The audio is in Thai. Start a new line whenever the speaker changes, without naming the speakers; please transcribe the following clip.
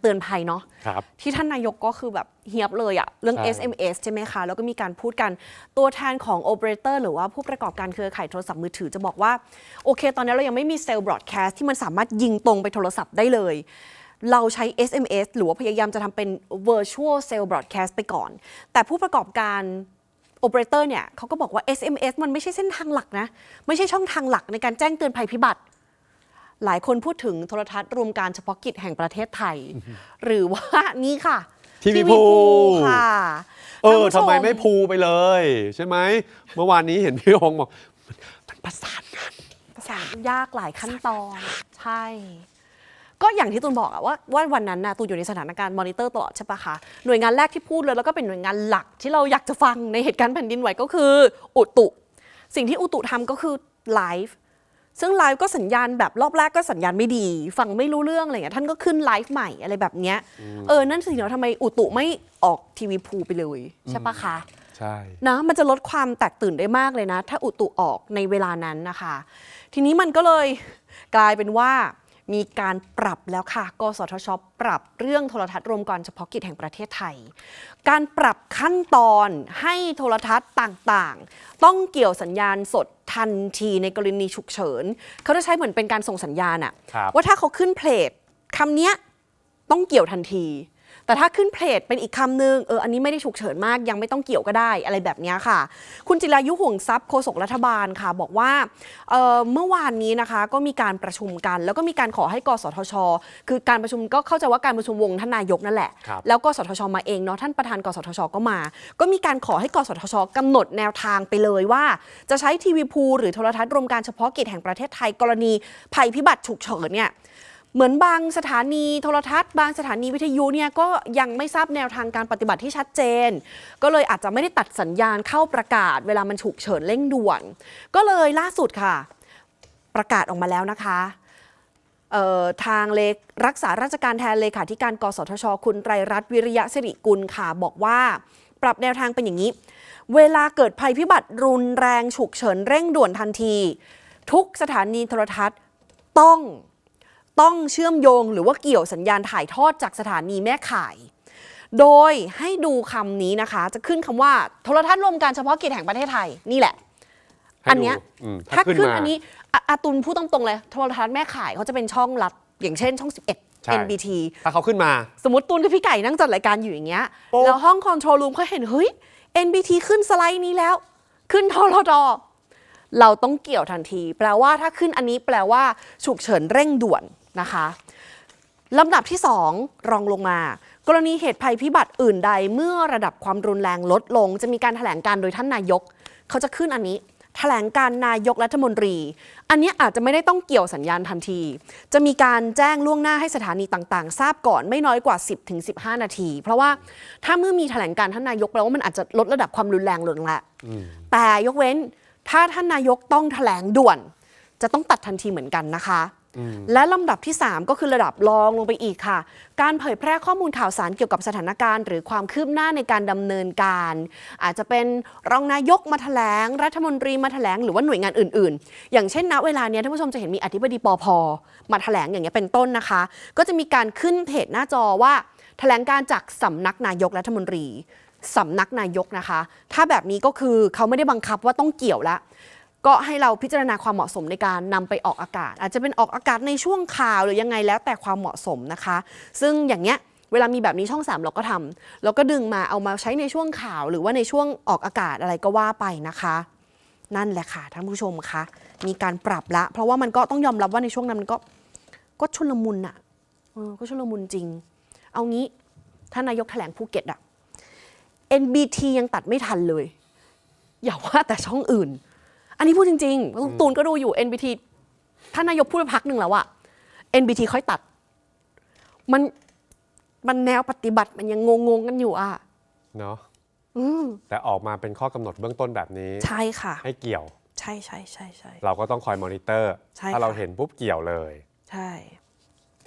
เตือนภัยเนาะ
ครับ
ที่ท่านนายกก็คือแบบเฮียบเลยอะเรื่อง
ใช่
SMS ใช่ไหมคะ แล้วก็มีการพูดกันตัวแทนของโอเปอเรเตอร์หรือว่าผู้ประกอบการเครือข่ายโทรศัพท์มือถือจะบอกว่า โอเค ตอนนี้เรายังไม่มีเซลล์บรอดแคสต์ที่มันสามารถยิงตรงไปโทรศัพท์ได้เลย เราใช้ SMS หรือว่าพยายามจะทำเป็น virtual cell broadcast ไปก่อน แต่ผู้ประกอบการ โอเปอเรเตอร์เนี่ยเขาก็บอกว่า SMS มันไม่ใช่เส้นทางหลักนะ ไม่ใช่ช่องทางหลักในการแจ้งเตือนภัยพิบัติ หลายคนพูดถึงโทรทัศน์รวมการเฉพาะกิจแห่งประเทศไทย หรือว่านี่ค่ะ
ทีวี
TV
ภู
ค่ะ
เออ
ท่านผู้ช
ทำไมไม่พูไปเลย ใช่ไหม เมื่อวานนี้เห็นพี่องค์บอกมันประสานงาน
ประสานยากหลายขั้นตอน ใช่ ก็อย่างที่ตูนบอกอะว่าว่าวันนั้นนะตูนอยู่ในสถานการณ์มอนิเตอร์ตลอดใช่ปะคะหน่วยงานแรกที่พูดเลยแล้วก็เป็นหน่วยงานหลักที่เราอยากจะฟังในเหตุการณ์แผ่นดินไหวก็คือ อุตุ สิ่งที่อุตุทำก็คือไลฟ์ ซึ่งไลฟ์ก็สัญญาณแบบรอบแรกก็สัญญาณไม่ดี ฟังไม่รู้เรื่องอะไรเงี้ยท่านก็ขึ้นไลฟ์ใหม่อะไรแบบเนี้ยเออ นั่นสิเนาะทำไมอุตุไม่ออกทีวีพูไปเลย ใช่ปะคะ
ใช่
นะมันจะลดความแตกตื่นได้มากเลยนะ ถ้าอุตุออกในเวลานั้นนะคะ ทีนี้มันก็เลยกลายเป็นว่ามีการปรับแล้วค่ะ กสทช ปรับเรื่องโทรทัศน์รวมการเฉพาะกิจแห่งประเทศไทย การปรับขั้นตอนให้โทรทัศน์ต่างๆ ต้องเกี่ยวสัญญาณสด ทันทีในกรณีฉุกเฉิน เขาจะใช้เหมือนเป็นการส่งสัญญาณอะ
ครับ
ว่าถ้าเขาขึ้นเพลทคำเนี้ยต้องเกี่ยวทันที แต่ถ้าขึ้นเพลทเป็นอีกคำหนึ่งเอออันนี้ไม่ได้ฉุกเฉินมากยังไม่ต้องเกี่ยวก็ได้อะไรแบบเนี้ยค่ะ คุณจิรายุห่วงทรัพย์โฆษกรัฐบาลค่ะ บอกว่าเอ่อเมื่อวานนี้นะคะก็มีการประชุมกัน แล้วก็มีการขอให้กสทช คือการประชุมก็เข้าใจว่าการประชุมวงท่านนายกนั่นแหละ
ครับ
แล้วกสทชมาเองเนาะท่านประธานกสทชก็มา ก็มีการขอให้กสทชกำหนดแนวทางไปเลยว่า จะใช้ทีวีพูหรือโทรทัศน์รวมการเฉพาะกิจแห่งประเทศไทยกรณีภัยพิบัติฉุกเฉินเนี่ย เหมือนบางสถานีโทรทัศน์ บางสถานีวิทยุเนี่ยก็ยังไม่ทราบแนวทางการปฏิบัติที่ชัดเจน ก็เลยอาจจะไม่ได้ตัดสัญญาณเข้าประกาศ เวลามันฉุกเฉินเร่งด่วน ก็เลยล่าสุดค่ะ ประกาศออกมาแล้วนะคะทางเลขรักษาราชการแทนเลขาธิการกสทช คุณไตรรัตน์วิริยะสิริกุลค่ะ บอกว่า ปรับแนวทางเป็นอย่างนี้ เวลาเกิดภัยพิบัติรุนแรงฉุกเฉินเร่งด่วนทันที ทุกสถานีโทรทัศน์ต้อง ต้องเชื่อมโยงหรือว่าเกี่ยวสัญญาณถ่ายทอดจากสถานีแม่ข่าย โดยให้ดูคำนี้นะคะ จะขึ้นคำว่าโทรทัศน์รวมการเฉพาะกิจแห่งประเทศไทยนี่แหละ
ให้
อันเนี้ย
ดูอืม
ถ้าขึ้น
มา
อันนี้อะอาตุลพูดตรงๆเลยโทรทัศน์แม่ข่ายเขาจะเป็นช่องลัดอย่างเช่นช่อง 11
ใช่
NBT
ถ้าเขาขึ้นมา
สมมติตูนกับพี่ไก่นั่งจัดรายการอยู่อย่างเงี้ย
โป๊ะ
แล้วห้องคอนโทรลรูมเขาเห็นเฮ้ย NBT ขึ้นสไลด์นี้แล้ว ขึ้นทรด เราต้องเกี่ยวทันที แปลว่าถ้าขึ้นอันนี้แปลว่า ฉุกเฉินเร่งด่วนนะคะลำดับที่ 2 รองลงมา กรณีเหตุภัยพิบัติอื่นใดเมื่อระดับความรุนแรงลดลง จะมีการแถลงการโดยท่านนายก เขาจะขึ้นอันนี้แถลงการนายกรัฐมนตรี อันนี้อาจจะไม่ได้ต้องเกี่ยวสัญญาณทันที จะมีการแจ้งล่วงหน้าให้สถานีต่างๆ ทราบก่อนไม่น้อยกว่า 10ถึง15 นาที เพราะว่าถ้าเมื่อมีแถลงการท่านนายกแปลว่ามันอาจจะลดระดับความรุนแรงลงละแต่ยกเว้น ถ้าท่านนายกต้องแถลงด่วน จะต้องตัดทันทีเหมือนกันนะคะ และลำดับที่ 3 ก็คือระดับรองลงไปอีกค่ะ การเผยแพร่ข้อมูลข่าวสารเกี่ยวกับสถานการณ์ หรือความคืบหน้าในการดำเนินการ อาจจะเป็นรองนายกมาแถลง รัฐมนตรีมาแถลงหรือว่าหน่วยงานอื่น ๆ อย่างเช่นณเวลาเนี้ยท่านผู้ชมจะเห็นมีอธิบดีปอพมาแถลงอย่างเงี้ยเป็นต้นนะคะ ก็จะมีการขึ้นเพจหน้าจอว่าแถลงการจากสำนักนายกรัฐมนตรี สำนักนายกนะคะ ถ้าแบบนี้ก็คือเขาไม่ได้บังคับว่าต้องเกี่ยวละก็ให้เราพิจารณาความเหมาะสมในการนำไปออกอากาศ อาจจะเป็นออกอากาศในช่วงข่าวหรือยังไงแล้วแต่ความเหมาะสมนะคะ ซึ่งอย่างเนี้ยเวลามีแบบนี้ช่อง 3 เราก็ทำเราก็ดึงมาเอามาใช้ในช่วงข่าว หรือว่าในช่วงออกอากาศอะไรก็ว่าไปนะคะ นั่นแหละค่ะท่านผู้ชมคะมีการปรับละ เพราะว่ามันก็ต้องยอมรับว่าในช่วงนั้นมันก็ก็ชุลมุนอะก็ชุลมุนจริง เอางี้ท่านนายกแถลงภูเก็ตอะ NBT ยังตัดไม่ทันเลย อย่าว่าแต่ช่องอื่น อันนี้พูดจริงๆตูนก็ดูอยู่ NBT ท่านนายกพูดไปพักหนึ่งแล้วอะ NBT ค่อยตัด มันมันแนวปฏิบัติมันยังงงๆกันอยู่อะ
เนาะ
อืม
แต่ออกมาเป็นข้อกำหนดเบื้องต้นแบบนี้
ใช่ค่ะ
ให้เกี่ยว
ใช่ใช่ใช่ใช่
เราก็ต้องคอยมอนิเตอร์
ใช่
ถ้าเรา
ค่ะ
เห็นปุ๊บเกี่ยวเลย
ใช่